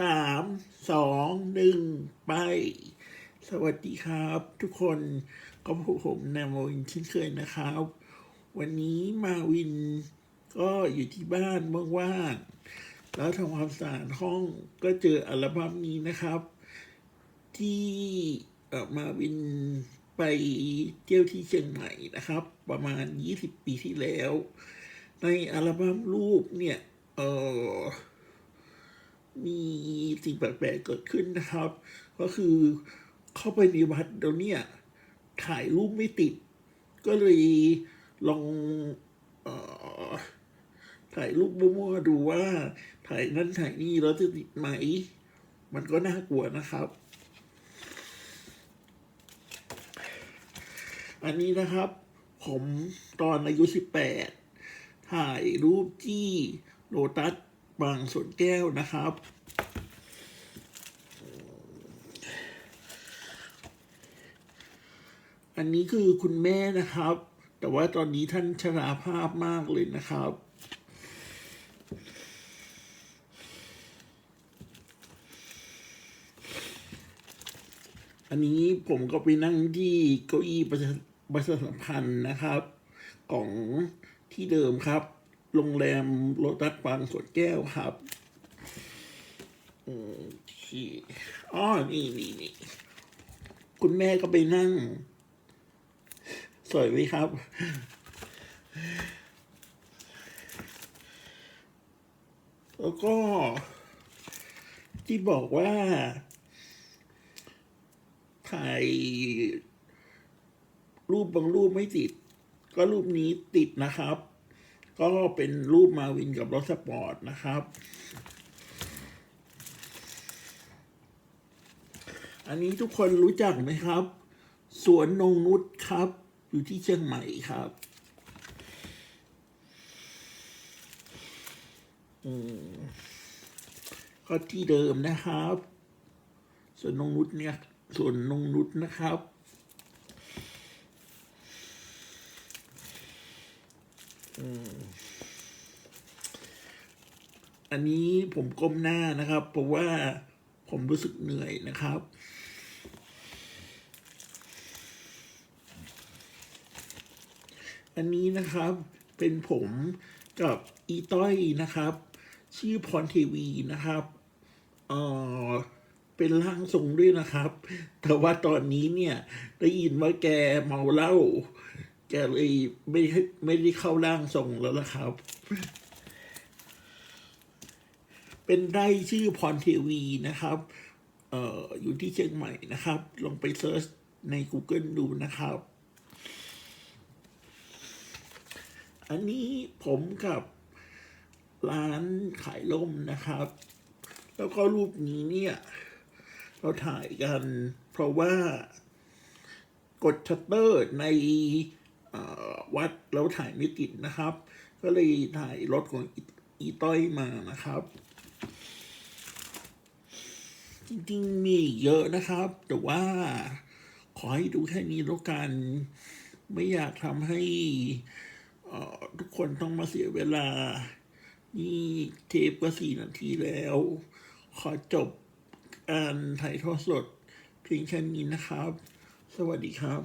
สามสองหนึ่งไป สวัสดีครับทุกคนก็พบผมแนววินเช่นเคยนะครับ วันนี้มาวินก็อยู่ที่บ้านว่างๆแล้วทำความสะอาดห้องก็เจออัลบั้มนี้นะครับ ที่มาวินไปเที่ยวที่เชียงใหม่นะครับ ประมาณ 20 ปีที่แล้ว ในอัลบั้มรูปเนี่ยเออมี สิ่งแปลกๆเกิดขึ้นนะครับ ก็คือเข้าไปในวัดเดี๋ยวเนี้ถ่ายรูปไม่ติด ก็เลยลองออถ่ายรูปมั่วๆดูว่า ถ่ายนั่นถ่ายนี่แล้วจะติดไหม มันก็น่ากลัวนะครับ อันนี้นะครับ ผมตอนอายุสิบแปดถ่ายรูปที่โลตัสบางสวนแก้วนะครับ อันนี้คือคุณแม่นะครับ แต่ว่าตอนนี้ท่านชราภาพมากเลยนะครับ อันนี้ผมก็ไปนั่งที่เก้าอี้ประชาประชาสัมพันธ์นะครับ ของที่เดิมครับ โรงแรมโลตัสบางสวนแก้วครับอืมที่อ๋อนี่นี่นี่คุณแม่ก็ไปนั่ง สวยไหมครับ แล้วก็ ที่บอกว่า ถ่ายรูปบางรูปไม่ติด ก็รูปนี้ติดนะครับ ก็เป็นรูปมาวินกับรถสปอร์ตนะครับ อันนี้ทุกคนรู้จักไหมครับ สวนนงนุชครับ อยู่ที่เชียงใหม่ครับ อืมก็ที่เดิมนะครับ ส่วนนงนุชเนี่ย ส่วนนงนุชนะครับ อืมอันนี้ผมก้มหน้านะครับ เพราะว่าผมรู้สึกเหนื่อยนะครับ อันนี้นะครับเป็นผมกับอีต้อยนะครับ ชื่อพรเทวีนะครับเออเป็นร่างทรงด้วยนะครับ แต่ว่าตอนนี้เนี่ยได้ยินว่าแกเมาเหล้าแกเลยไม่ได้ไม่ได้เข้าร่างทรงแล้วนะครับ เป็นไร่ชื่อพรเทวีนะครับเอ่ออยู่ที่เชียงใหม่นะครับ ลองไปเซิร์ชใน Google ดูนะครับ อันนี้ผมกับร้านขายล่มนะครับ แล้วก็รูปนี้เนี่ย เราถ่ายกัน เพราะว่ากดชัตเตอร์ในวัดแล้วถ่ายไม่ติดนะครับ ก็เลยถ่ายรถของอีอีต้อยมานะครับ จริงๆมีเยอะนะครับ แต่ว่าขอให้ดูแค่นี้แล้วกัน ไม่อยากทำให้ ทุกคนต้องมาเสียเวลา นี่เทปก็สี่นาทีแล้ว ขอจบการถ่ายทอดสด เพียงแค่นี้นะครับ สวัสดีครับ